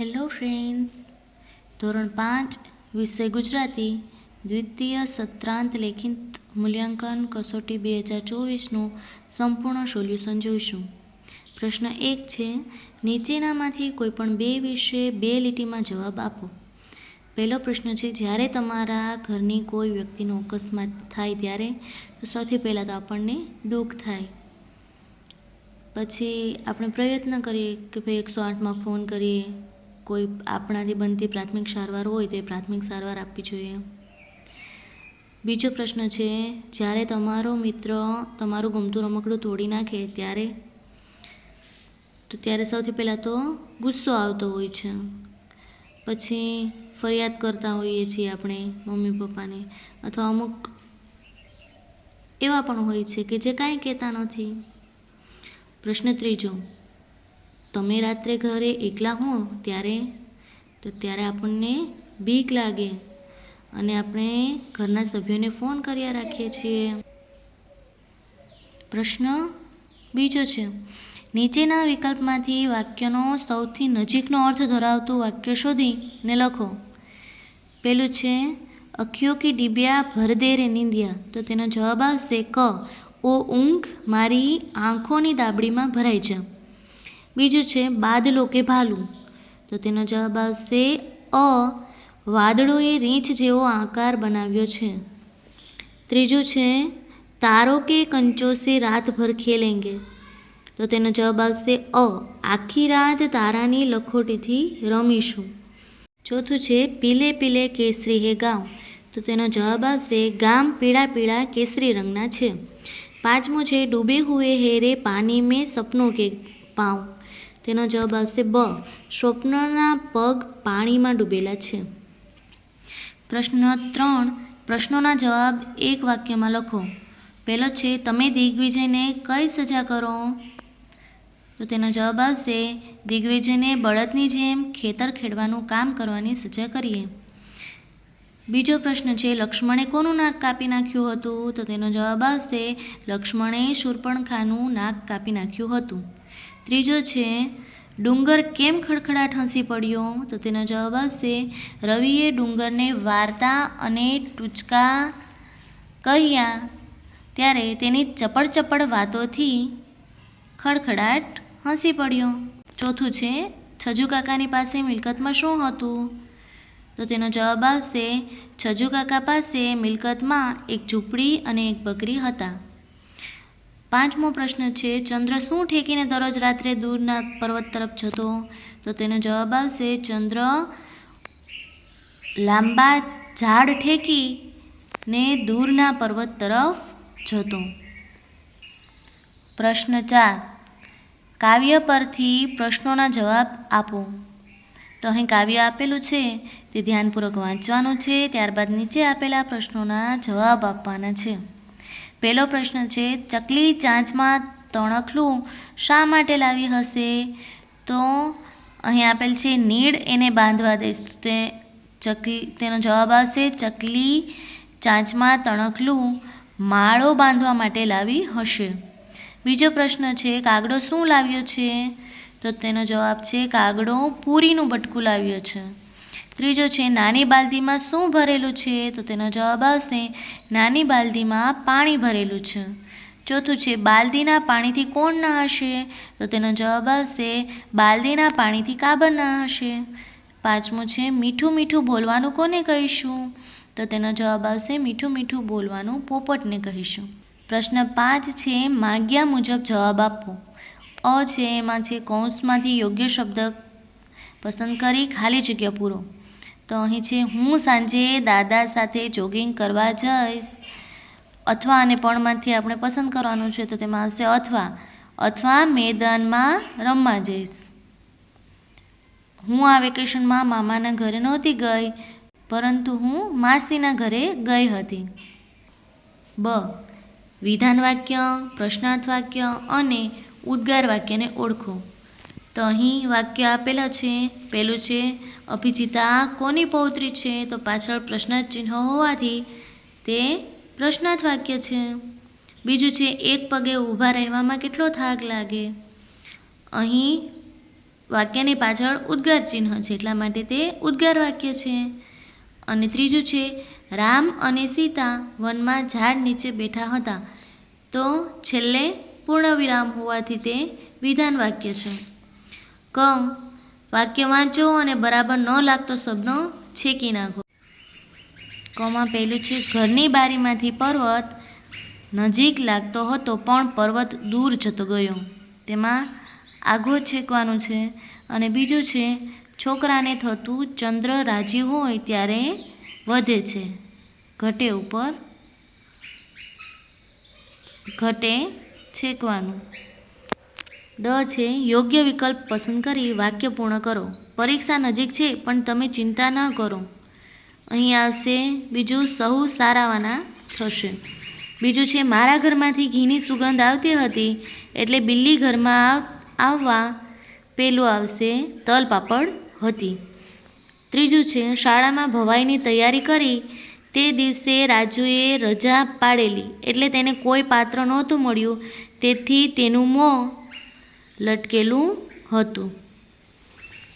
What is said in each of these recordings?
Hello friends ધોરણ પાંચ, વિષય ગુજરાતી. દ્વિતીય સત્રાંત લેખિત મૂલ્યાંકન કસોટી બે હજાર ચોવીસનું સંપૂર્ણ સોલ્યુશન જોઈશું. પ્રશ્ન એક છે, નીચેનામાંથી કોઈપણ બે વિશે બે લીટીમાં જવાબ આપો. પહેલો પ્રશ્ન છે, જ્યારે તમારા ઘરની કોઈ વ્યક્તિનો અકસ્માત થાય ત્યારે, તો સૌથી પહેલાં તો આપણને દુઃખ થાય. પછી આપણે પ્રયત્ન કરીએ કે ભાઈ એકસો આઠમાં ફોન કરીએ. કોઈ આપણાથી બનતી પ્રાથમિક સારવાર હોય તો એ પ્રાથમિક સારવાર આપવી જોઈએ. બીજો પ્રશ્ન છે, જ્યારે તમારો મિત્ર તમારું ગમતું રમકડું તોડી નાખે ત્યારે? તો ત્યારે સૌથી પહેલાં તો ગુસ્સો આવતો હોય છે. પછી ફરિયાદ કરતા હોઈએ છીએ આપણે મમ્મી પપ્પાને અથવા અમુક એવા પણ હોય છે કે જે કાંઈ કહેતા નથી. પ્રશ્ન ત્રીજો તમે રાત્રે ઘરે એકલા હો ત્યારે, તો ત્યારે આપણને બીક લાગે અને આપણે ઘરના સભ્યોને ફોન કર્યા રાખીએ છીએ. પ્રશ્ન બીજો છે, નીચેના વિકલ્પમાંથી વાક્યનો સૌથી નજીકનો અર્થ ધરાવતું વાક્ય શોધીને લખો. પેલું છે, અખિયો કી ડીબિયા ભર દે રે નિંદિયા. તો તેનો જવાબ આવશે, ક. ઓ ઊંઘ મારી આંખોની દાબડીમાં ભરાઈ છે બીજું છે બાદલો કે ભાલું. તો તેનો જવાબ આવશે અ. વાદળોએ રીંછ જેવો આકાર બનાવ્યો છે. ત્રીજું છે તારો કે કંચો સે રાતભર ખેલેંગે. તો તેનો જવાબ આવશે અ. આખી રાત તારાની લખોટીથી રમીશું. ચોથું છે પીલે પીલે કેસરી હે ગામ તો તેનો જવાબ આવશે ગામ પીળા પીળા કેસરી રંગના છે. પાંચમું છે ડૂબે હુએ હેરે પાણી મેં સપનો કે પાઉં. તેનો જવાબ આવશે બ. સ્વપ્નના પગ પાણીમાં ડૂબેલા છે. પ્રશ્ન ત્રણ. પ્રશ્નોના જવાબ એક વાક્યમાં લખો. પહેલો છે, તમે દિગ્વિજયને કઈ સજા કરો? તો તેનો જવાબ આવશે, દિગ્વિજયને બળદની જેમ ખેતર ખેડવાનું કામ કરવાની સજા કરીએ. બીજો પ્રશ્ન છે, લક્ષ્મણે કોનું નાક કાપી નાખ્યું હતું? તો તેનો જવાબ આવશે, લક્ષ્મણે શૂર્પણખાનું નાક કાપી નાખ્યું હતું. ત્રીજો છે, ડુંગર કેમ ખડખડાટ હસી પડ્યો? તો તેનો જવાબ આવશે, રવિએ ડુંગરને વાર્તા અને ટૂચકા કહ્યા. ત્યારે તેની ચપળ ચપળ વાતોથી ખડખડાટ હસી પડ્યો. ચોથું છે, છજુ કાકાની પાસે મિલકતમાં શું હતું? તો તેનો જવાબ આવશે, છજુ કાકા પાસે મિલકતમાં એક ઝૂંપડી અને એક બકરી હતા. પાંચમો પ્રશ્ન છે, ચંદ્ર શું ઠેકીને દરરોજ રાત્રે દૂરના પર્વત તરફ જતો? તો તેનો જવાબ આવશે, ચંદ્ર લાંબા ઝાડ ઠેકી ને દૂરના પર્વત તરફ જતો. પ્રશ્ન ચાર, કાવ્ય પરથી પ્રશ્નોના જવાબ આપો. તો અહીં કાવ્ય આપેલું છે, તે ધ્યાનપૂર્વક વાંચવાનું છે, ત્યારબાદ નીચે આપેલા પ્રશ્નોના જવાબ આપવાના છે. પહેલો પ્રશ્ન છે, ચકલી ચાંચમાં તણખલું શા માટે લાવી હશે? તો અહીં આપેલ છે, નીડ એને બાંધવા દઈશ. તો ચકલી, તેનો જવાબ આવશે, ચકલી ચાંચમાં તણખલું માળો બાંધવા માટે લાવી હશે. બીજો પ્રશ્ન છે, કાગડો શું લાવ્યો છે? તો તેનો જવાબ છે, કાગડો પૂરીનું બટકું લાવ્યો છે. ત્રીજો છે, નાની બાલદીમાં શું ભરેલું છે? તો તેનો જવાબ આવશે, નાની બાલદીમાં પાણી ભરેલું છે. ચોથું છે, બાલદીના પાણીથી કોણ ના હશે તો તેનો જવાબ આવશે, બાલદીના પાણીથી કાબર ના હશે પાંચમું છે, મીઠું મીઠું બોલવાનું કોને કહીશું? તો તેનો જવાબ આવશે, મીઠું મીઠું બોલવાનું પોપટને કહીશું. પ્રશ્ન પાંચ છે, માગ્યા મુજબ જવાબ આપો. અ છે, એમાં છે, કૌંસમાંથી યોગ્ય શબ્દ પસંદ કરી, ખાલી જગ્યા પૂરો. તો અહીં છે, હું સાંજે દાદા સાથે જોગિંગ કરવા જઈશ. અથવા, અને પણમાંથી આપણે પસંદ કરવાનું છે, તો તેમાં આવશે, અથવા અથવા મેદાનમાં રમવા જઈશ. હું આ વેકેશનમાં મામાના ઘરે નહોતી ગઈ, પરંતુ હું માસીના ઘરે ગઈ હતી. બ. વિધાન વાક્ય, પ્રશ્નાર્થ વાક્ય અને ઉદ્ગાર વાક્યને ઓળખો. તો અહીં વાક્ય આપેલા છે પહેલું છે, અભિજીતા કોની પૌત્રી છે? તો પાછળ પ્રશ્નાર્થ ચિહ્ન હોવાથી તે પ્રશ્નાર્થ વાક્ય છે. બીજું છે, એક પગે ઊભા રહેવામાં કેટલો થાક લાગે? અહીં વાક્યની પાછળ ઉદ્ગાર ચિહ્ન છે, એટલા માટે તે ઉદ્ગાર વાક્ય છે. અને ત્રીજું છે, રામ અને સીતા વનમાં ઝાડ નીચે બેઠા હતા. તો છેલ્લે પૂર્ણ વિરામ હોવાથી તે વિધાન વાક્ય છે. ક વાક્ય વાંચો અને બરાબર ન લાગતો શબ્દો છેકી નાખો. કમાં પહેલું છે, ઘરની બારીમાંથી પર્વત નજીક લાગતો હતો, પણ પર્વત દૂર જતો ગયો. તેમાં આઘો છેકવાનું છે અને બીજું છે, છોકરાને થતું ચંદ્ર રાજી હોય ત્યારે વધે છે. ઘટે ઉપર ઘટે છેકવાનું. ડ છે, યોગ્ય વિકલ્પ પસંદ કરી વાક્ય પૂર્ણ કરો. પરીક્ષા નજીક છે, પણ તમે ચિંતા ન કરો. અહીં આવશે, બીજું સહુ સારાવાના થશે. બીજું છે, મારા ઘરમાંથી ઘીની સુગંધ આવતી હતી, એટલે બિલ્લી ઘરમાં આવવા પેલું આવશે, તલ પાપડ હતી. ત્રીજું છે, શાળામાં ભવાઈની તૈયારી કરી, તે દિવસે રાજુએ રજા પાડેલી, એટલે તેને કોઈ પાત્ર નહોતું મળ્યું. તેથી તેનું મોં લટકેલું હતું.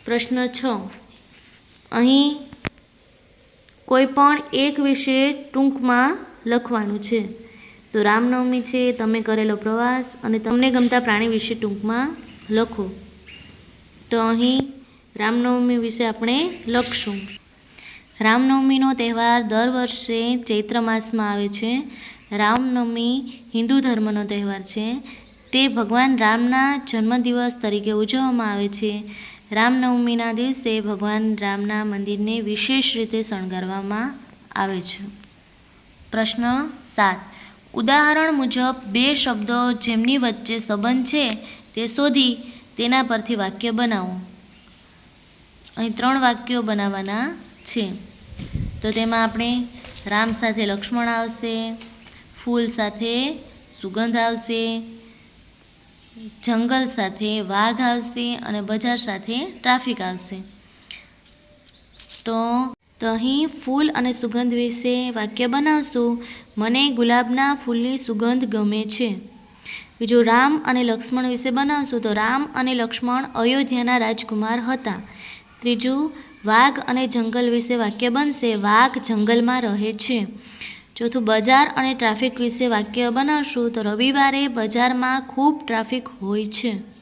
પ્રશ્ન છ. અહીં કોઈ પણ એક વિશે ટૂંકમાં લખવાનું છે. તો રામનવમી છે, તમે કરેલો પ્રવાસ અને તમને ગમતા પ્રાણી વિશે ટૂંકમાં લખો. તો અહીં રામનવમી વિશે આપણે લખશું. રામનવમીનો તહેવાર દર વર્ષે ચૈત્ર માસમાં આવે છે. રામનવમી હિન્દુ ધર્મનો તહેવાર છે. તે ભગવાન રામના જન્મદિવસ તરીકે ઉજવવામાં આવે છે. રામનવમીના દિવસે ભગવાન રામના મંદિરને વિશેષ રીતે શણગારવામાં આવે છે. પ્રશ્ન સાત. ઉદાહરણ મુજબ બે શબ્દો જેમની વચ્ચે સંબંધ છે તે શોધી તેના પરથી વાક્ય બનાવો. અહીં ત્રણ વાક્યો બનાવવાના છે. તો તેમાં આપણે રામ સાથે લક્ષ્મણ આવશે, ફૂલ સાથે સુગંધ આવશે જંગલ સાથે વાઘ આવશે અને બજાર સાથે ટ્રાફિક આવશે. તો તો અહીં ફૂલ અને સુગંધ વિશે વાક્ય બનાવશું. મને ગુલાબના ફૂલની સુગંધ ગમે છે. બીજું રામ અને લક્ષ્મણ વિશે બનાવશું તો રામ અને લક્ષ્મણ અયોધ્યાના રાજકુમાર હતા. ત્રીજું, વાઘ અને જંગલ વિશે વાક્ય બનશે. વાઘ જંગલમાં રહે છે. ચોથું બજાર અને ટ્રાફિક વિશે વાક્ય બનાવશું. તો રવિવારે બજારમાં ખૂબ ટ્રાફિક હોય છે.